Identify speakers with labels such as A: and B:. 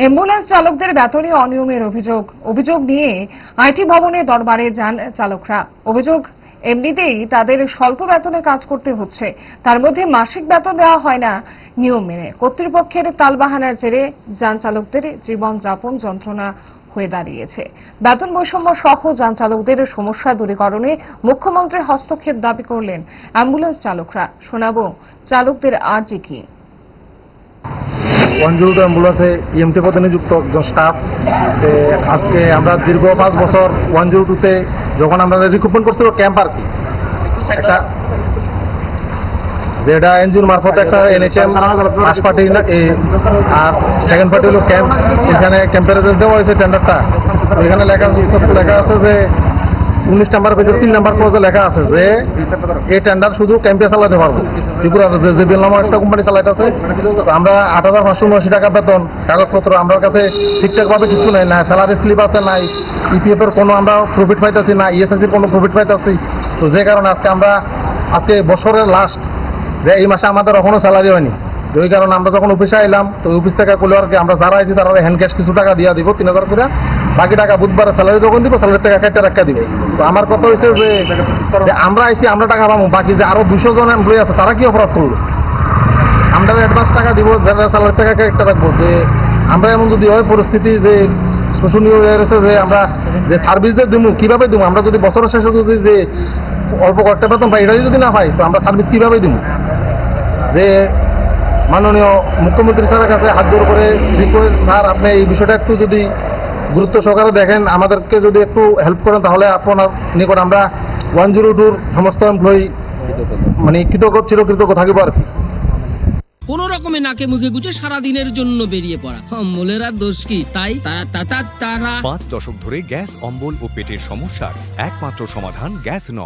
A: Ambulance চালকদের বেতনে অনিয়মের অভিযোগ। অভিযোগ নিয়ে আইটি ভবনে দরবারে যান চালকরা। অভিযোগ, এমনিতেই তাদের স্বল্প বেতনে কাজ করতে হচ্ছে। তার মধ্যে মাসিক বেতন দেওয়া হয় না, নিয়ম মেনে। কর্তৃপক্ষের তালবাহানার জেরে যান চালকদের জীবনযাপন যন্ত্রণা হয়ে দাঁড়িয়েছে। বেতন বৈষম্য সহ যান চালকদের সমস্যা দূরীকরণে মুখ্যমন্ত্রীর হস্তক্ষেপ দাবি করলেন অ্যাম্বুলেন্স চালকরা। শোনাবো, চালকদের আর্জি কি?
B: পঞ্জুরুদ অ্যাম্বুলেন্সে ইএমটি পদে নিযুক্ত একজন স্টাফ তে আজকে আমরা দীর্ঘ পাঁচ বছর ওয়ান জিরো টুতে যখন আমরা রিক্রুটমেন্ট করছিল ক্যাম্প আর কি, একটা যেটা এনজিওর মারফত একটা এনএচএম ফার্স্ট পার্টি আর সেকেন্ড পার্টি হলো ক্যাম্প এখানে ক্যাম্পের দেওয়া হয়েছে টেন্ডারটা এখানে লেখা লেখা আছে যে উনিশ নাম্বার পেজের তিন নাম্বার পর্যন্ত লেখা আছে যে এই টেন্ডার শুধু ক্যাম্পে চালাতে পারব। ত্রিপুরা যে বিল নামক একটা কোম্পানি চালাইতেছে, তো আমরা আট হাজার পাঁচশো উনআশি টাকা বেতন, কাগজপত্র আমার কাছে ঠিকঠাক ভাবে কিছু নাই, না স্যালারি স্লিপ আছে নাই ইপিএফ এর কোনো আমরা প্রফিট পাইতেছি, না ইএসএসির কোনো প্রফিট পাইতেছি। তো যে কারণে আজকে আমরা, আজকে বছরের লাস্ট যে এই মাসে আমাদের এখনও স্যালারি হয়নি। তো ওই কারণে আমরা যখন অফিসে এলাম তো অফিস থেকে করলে আর কি, আমরা যারা আছি তারা হ্যান্ড ক্যাশ কিছু টাকা দিয়ে দিব, তিন হাজার করে বাকি টাকা বুধবার স্যালারি যখন দিব স্যালারি টাকা কেটে রাখা দিব। তো আমার কথা হয়েছে যে আমরা আইছি, আমরা টাকা পাবো বাকি যে আরও দুশো জন এমপ্লয়ি আছে, তারা কি অপরাধ করল? আমরা অ্যাডভান্স টাকা দিব যারা স্যালারি টাকা কেটে রাখব। যে আমরা এমন যদি হয়, পরিস্থিতি যে শোষণীয় হয়ে গেছে যে আমরা যে সার্ভিস দিয়ে দিব কীভাবে দিব আমরা যদি বছরের শেষে যদি যে অল্প কয়েকটা বেতন পাই এটাই যদি না পাই তো আমরা সার্ভিস কীভাবে দিব যে মাননীয় মুখ্যমন্ত্রী স্যারের কাছে হাত জোর করে রিকোয়েস্ট স্যার, আপনি এই বিষয়টা একটু যদি গুরুত্ব সহকারে দেখেন আমাদেরকে যদি একটু হেল্প করেন তাহলে আপনার নিকট আমরা ওয়ান জিরো টুর সমস্ত এমপ্লয়ি মানে কৃতজ্ঞ চিরকৃতজ্ঞ থাকিব আর কি।
C: কোন রকমে নাকে মুখে গুজে সারা দিনের জন্য বেরিয়ে পড়া। অম্বলের আর দোষ কি? তাই তারা তারা
D: পাঁচ দশক ধরে গ্যাস অম্বল ও পেটের সমস্যার একমাত্র সমাধান গ্যাস নল